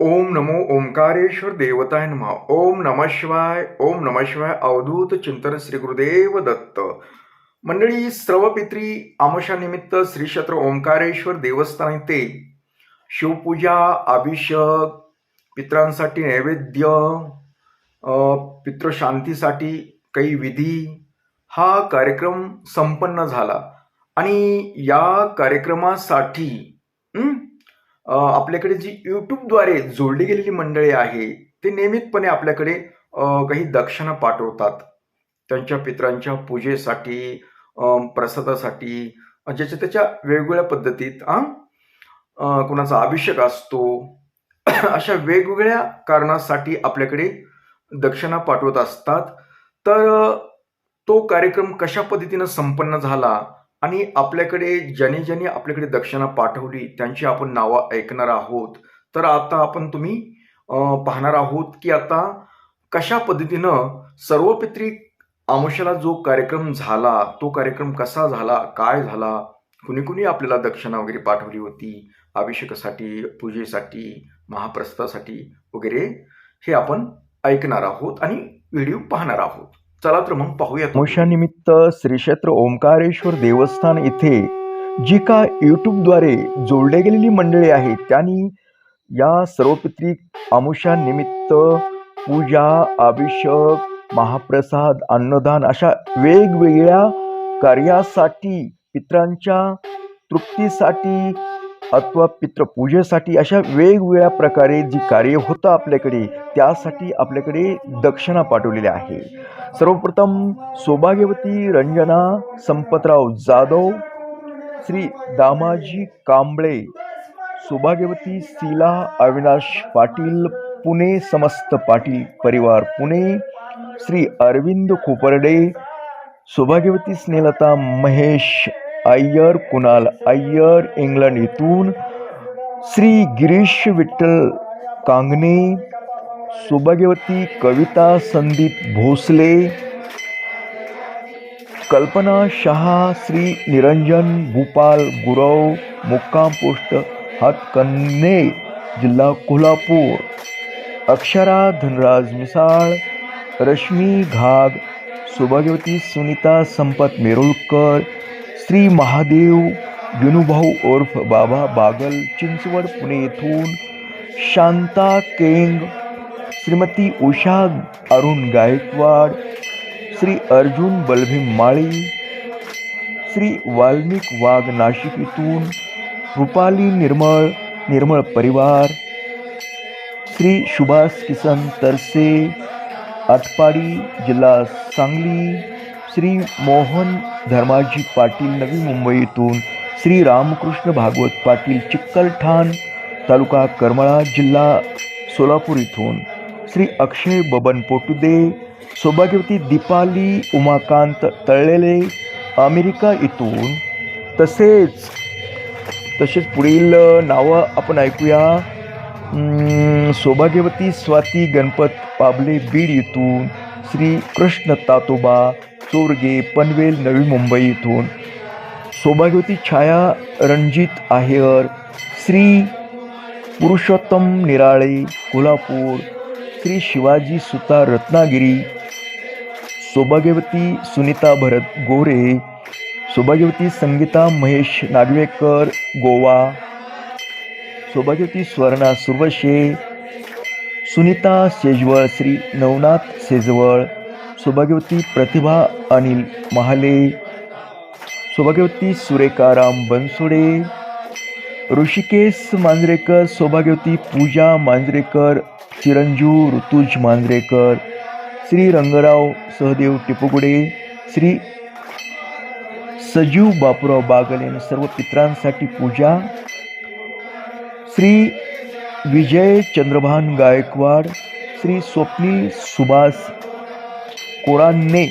ओम नमो ओंकारेश्वर देवताय नमः। ओम नम शिवाय ओम नम शिवाय अवधूत चिंतन श्री गुरुदेव दत्त। मंडळी सर्वपित्री आमशानिमित्त श्री क्षेत्र ओंकारेश्वर देवस्थान येथे शिवपूजा अभिषेक पित्रांसाठी नैवेद्य पितृशांतीसाठी काही विधी हा कार्यक्रम संपन्न झाला. आणि या कार्यक्रमासाठी आपल्याकडे जी यूट्यूबद्वारे जोडली गेलेली मंडळी आहे ते नियमितपणे आपल्याकडे काही दक्षिणा पाठवतात. त्यांच्या पित्रांच्या पूजेसाठी प्रसादासाठी ज्याच्या त्याच्या वेगवेगळ्या पद्धतीत कोणाचा कुणाचा अभिषेक असतो अशा वेगवेगळ्या कारणासाठी आपल्याकडे दक्षिणा पाठवत असतात. तर तो कार्यक्रम कशा पद्धतीनं संपन्न झाला आणि आपल्याकडे ज्याने ज्याने आपल्याकडे दक्षिणा पाठवली त्यांची आपण नावं ऐकणार आहोत. तर आता आपण तुम्ही पाहणार आहोत की आता कशा पद्धतीनं सर्वपित्री आमुषाला जो कार्यक्रम झाला तो कार्यक्रम कसा झाला काय झाला कुणी कुणी आपल्याला दक्षिणा वगैरे पाठवली होती अभिषेकासाठी पूजेसाठी महाप्रस्थासाठी वगैरे हे आपण ऐकणार आहोत आणि व्हिडिओ पाहणार आहोत. चला तर मग पाहूयात. मोशानिमित्त श्री क्षेत्र ओंकारेश्वर देवस्थान येथे जी का यूट्यूबद्वारे जोडले गेलेली मंडळी आहेत त्यांनी या सर्वपित्रिक अमुषानिमित्त पूजा अभिषेक महाप्रसाद अन्नदान अशा वेगवेगळ्या कार्यासाठी पित्रांच्या तृप्तीसाठी अथवा पितृपूजेसाठी अशा वेगवेगळ्या प्रकारे जी कार्य होतं आपल्याकडे त्यासाठी आपल्याकडे दक्षिणा पाठवलेल्या आहे सर्वप्रथम सौभाग्यवती रंजना संपतराव जाधव श्री दामाजी कांबळे सौभाग्यवती शीला अविनाश पाटील पुणे समस्त पाटील परिवार पुणे श्री अरविंद खोपर्डे सौभाग्यवती स्नेहलता महेश अय्यर कुणाल, अय्यर इंग्लंड इथून श्री गिरीश विठ्ठल कांगणे सौभाग्यवती कविता संदीप भोसले, कल्पना शहा, श्री निरंजन भूपाल गुरव, मुक्काम पोस्ट हातकन्ने जिल्हा कोल्हापूर, अक्षरा धनराज मिसाळ रश्मी घाग, सौभाग्यवती सुनीता संपत मेरुळकर श्री महादेव विनुभाऊ उर्फ़ बाबा बागल चिंचवड पुणे येथून शांता केंग, श्रीमती उषा अरुण गायकवाड, श्री अर्जुन बलभीम माळी, श्री वाल्मिक वाघ नाशिक इथून रुपाली निर्मळ निर्मळ परिवार, श्री सुभाष किसन तरसे, आटपाडी जिल्हा सांगली श्री मोहन धर्माजी पाटील नवी मुंबई येथून श्री रामकृष्ण भागवत पाटील चिक्कलठाण तालुका करमळा जिल्हा सोलापूर इथून. श्री अक्षय बबन पोटुदे सौभाग्यवती दीपाली उमाकांत तळलेले अमेरिका इथून. तसेच तसेच पुढील नावं आपण ऐकूया. सौभाग्यवती स्वाती गणपत पाबले बीड इथून. श्री कृष्ण तातोबा चोरगे पनवेल नवी मुंबई इथून. सौभाग्यवती छाया रणजित आहेर श्री पुरुषोत्तम निराळे कोल्हापूर. श्री शिवाजी सुतार रत्नागिरी. सौभाग्यवती सुनीता भरत गोरे. सौभाग्यवती संगीता महेश नागवेकर गोवा. सौभाग्यवती स्वर्णा सुरवशे. सुनीता सेजवळ श्री नवनाथ सेजवळ सौभाग्यवती प्रतिभा अनिल महाले सौभाग्यवती सुरेखाराम बनसोडे, ऋषिकेश मांजरेकर सौभाग्यवती पूजा मांजरेकर, चिरंजीव ऋतुज मांजरेकर, श्री रंगराव सहदेव टिपुगुडे, श्री सजीव बापूराव बागल यांनी सर्व पित्रांसाठी पूजा, श्री विजय चंद्रभान गायकवाड, श्री स्वप्नील सुभाष कोणाने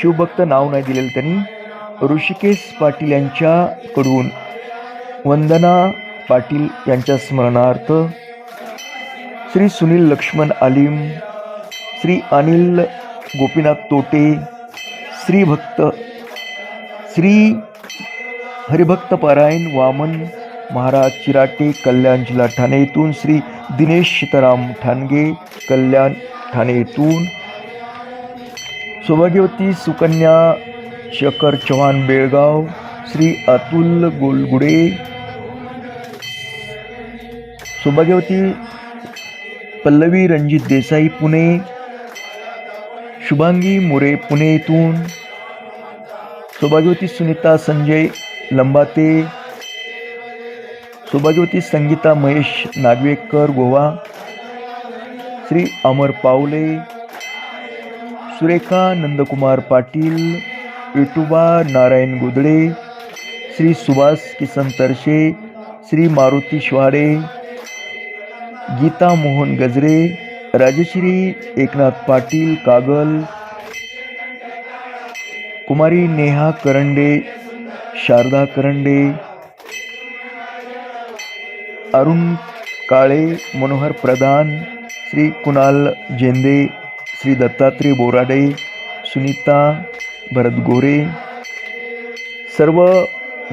शिवभक्त नाव नाही दिलेलं त्यांनी. ऋषिकेश पाटील यांच्याकडून वंदना पाटील यांच्या स्मरणार्थ श्री सुनील लक्ष्मण आलिम श्री अनिल गोपीनाथ तोटे श्री भक्त श्री हरिभक्त पारायण वामन महाराज चिराटे कल्याण जिल्हा ठाणे येथून श्री दिनेश सीताराम ठाणगे कल्याण ठाणे येथून सौभाग्यवती सुकन्या शेखर चव्हाण बेळगाव श्री अतुल गोलगुडे. सौभाग्यवती पल्लवी रणजित देसाई पुणे. शुभांगी मोरे पुणे येथून सौभाग्यवती सुनीता संजय लंबाते. सौभाग्यवती संगीता महेश नागवेकर गोवा. श्री अमर पावले. सुरेखा नंदकुमार पाटील विठुबा नारायण गुदळे श्री सुभाष किसन तरशे श्री मारुती शिवाडे गीता मोहन गजरे राजश्री एकनाथ पाटील कागल कुमारी नेहा करंडे शारदा करंडे अरुण काळे मनोहर प्रधान श्री कुणाल जेंदे श्री दत्तात्रय बोराडे सुनीता भरत गोरे सर्व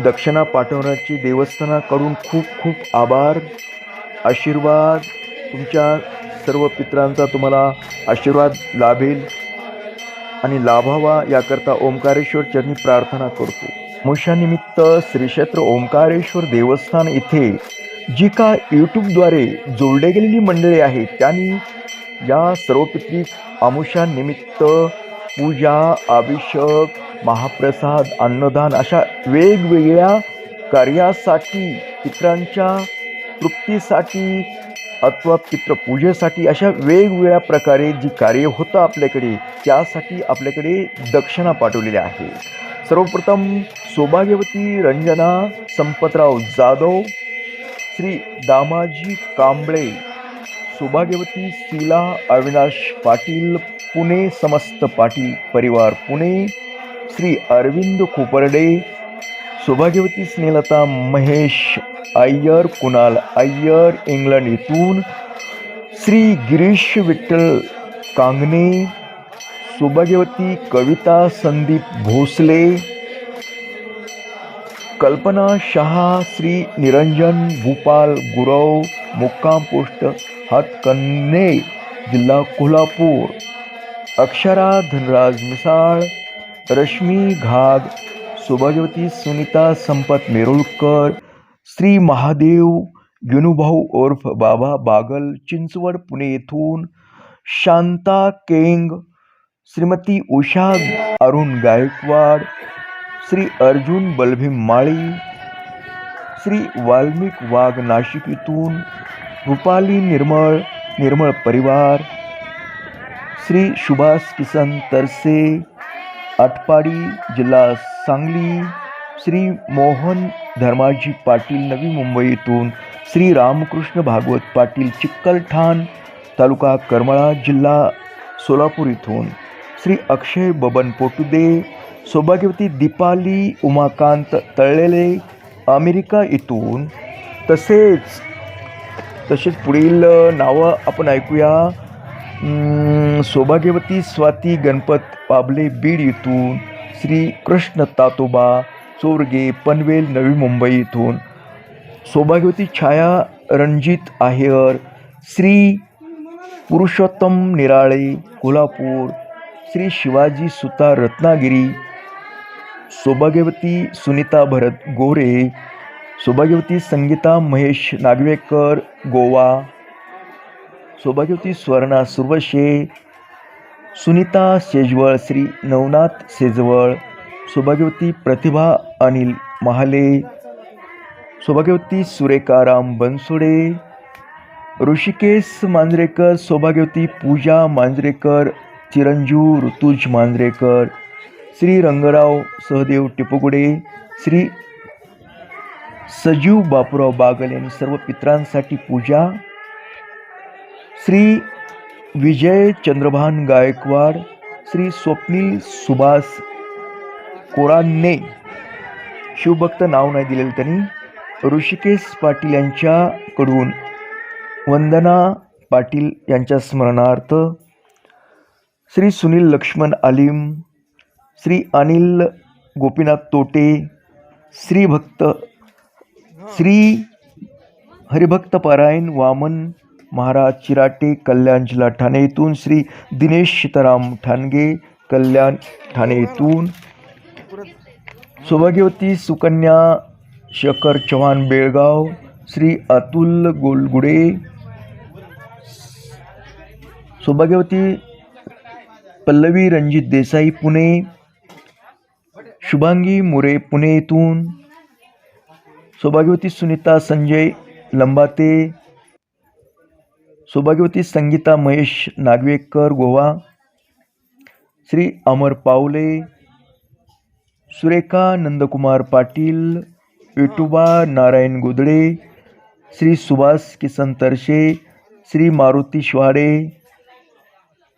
दक्षिणा पाठवण्याची देवस्थानाकडून खूप खूप आभार आशीर्वाद. तुमच्या सर्व पित्रांचा तुम्हाला आशीर्वाद लाभेल आणि लाभावा याकरता ओंकारेश्वर चरणी प्रार्थना करतो. मोशानिमित्त श्री क्षेत्र ओंकारेश्वर देवस्थान इथे जी का यूट्यूबद्वारे जोडले गेलेली मंडळी आहेत त्यांनी या सर्वपित्री पितृ आमुषानिमित्त पूजा अभिषेक महाप्रसाद अन्नदान अशा वेगवेगळ्या कार्यासाठी पित्रांच्या तृप्तीसाठी अथवा पितृपूजेसाठी अशा वेगवेगळ्या प्रकारे जी कार्य होतं आपल्याकडे त्यासाठी आपल्याकडे दक्षिणा पाठवलेल्या आहे. सर्वप्रथम सौभाग्यवती रंजना संपतराव जाधव श्री दामाजी कांबळे सौभाग्यवती शीला अविनाश पाटील पुणे समस्त पाटील परिवार पुणे श्री अरविंद खोपर्डे सौभाग्यवती स्नेहलता महेश अय्यर कुणाल अय्यर इंग्लंड येथून श्री गिरीश विठ्ठल कांगणे सौभाग्यवती कविता संदीप भोसले कल्पना शहा श्री निरंजन भूपाल गुरव मुक्काम पोस्ट हातकन्ने जिल्हा कोल्हापूर। अक्षरा, धनराज मिसाळ रश्मी घाग सौभाग्यवती सुनीता संपत मेरुळकर श्री महादेव युनुभाऊ उर्फ़ बाबा बागल, चिंचवड पुणे येथून, शांता केंग, श्रीमती उषा अरुण गायकवाड, श्री अर्जुन बलभीम माळी, श्री वाल्मिक वाघ नाशिक येथून रुपाली निर्मळ निर्मळ परिवार। श्री सुभाष किसन तरसे आटपाडी जिल्हा सांगली। श्री मोहन धर्माजी पाटील नवी मुंबई श्री रामकृष्ण भागवत पाटील चिक्कलठाण तालुका करमळा जिल्हा सोलापूर इथून। श्री अक्षय बबन पोटुदे सौभाग्यवती दीपाली उमाकांत तळलेले अमेरिका इथून। तसेच तसेच पुढील नावं आपण ऐकूया. सौभाग्यवती स्वाती गणपत पाबले बीड येथून श्री कृष्ण तातोबा चोरगे पनवेल नवी मुंबई इथून सौभाग्यवती छाया रणजित आहेर श्री पुरुषोत्तम निराळे कोल्हापूर श्री शिवाजी सुतार रत्नागिरी सौभाग्यवती सुनीता भरत गोरे सौभाग्यवती संगीता महेश नागवेकर गोवा. सौभाग्यवती स्वर्णा सुरवशे. सुनीता शेजवळ श्री नवनाथ शेजवळ. सौभाग्यवती प्रतिभा अनिल महाले. सौभाग्यवती सुरेकाराम बनसोडे. ऋषिकेश मांजरेकर सौभाग्यवती पूजा मांजरेकर चिरंजीव ऋतुज मांजरेकर. श्री रंगराव सहदेव टिपुगुडे श्री सजीव बापूराव बागल यांनी सर्व पित्रांसाठी पूजा. श्री विजय चंद्रभान गायकवाड श्री स्वप्नील सुभाष कोरांने. शिवभक्त नाव नाही दिलेलं त्यांनी. ऋषिकेश पाटील यांच्याकडून वंदना पाटील यांच्या स्मरणार्थ श्री सुनील लक्ष्मण आलिम श्री अनिल गोपीनाथ तोटे श्री भक्त श्री हरिभक्त पारायण वामन महाराज चिराटे कल्याण जिल्हा ठाणे येथून श्री दिनेश सीताराम ठाणगे कल्याण ठाणे येथून. सौभाग्यवती सुकन्या शेखर चव्हाण बेळगाव श्री अतुल गोलगुडे. सौभाग्यवती पल्लवी रणजित देसाई पुणे. शुभांगी मोरे पुणे येथून. सौभाग्यवती सुनीता संजय लंबाते सौभाग्यवती संगीता महेश नागवेकर गोवा श्री अमर पावले सुरेखा नंदकुमार पाटील विटुबा नारायण गोदडे श्री सुभाष किसन तरशे श्री मारुती शिवाडे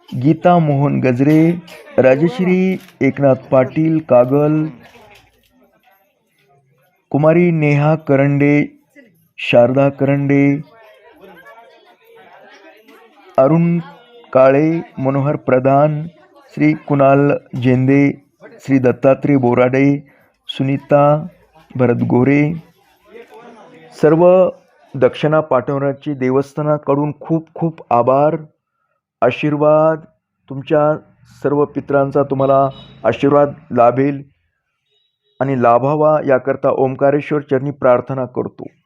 गीता मोहन गजरे राजश्री एकनाथ पाटील कागल कुमारी नेहा करंडे शारदा करंडे अरुण काळे मनोहर प्रधान श्री कुणाल जेंदे श्री दत्तात्रय बोराडे सुनीता भरत गोरे सर्व दक्षिणा पाठवण्याची देवस्थानाकडून खूप खूप आभार आशीर्वाद. तुमच्या सर्व पित्रांचा तुम्हाला आशीर्वाद लाभेल. आणि लाभावा याकरता ओंकारेश्वर चरणी प्रार्थना करतो.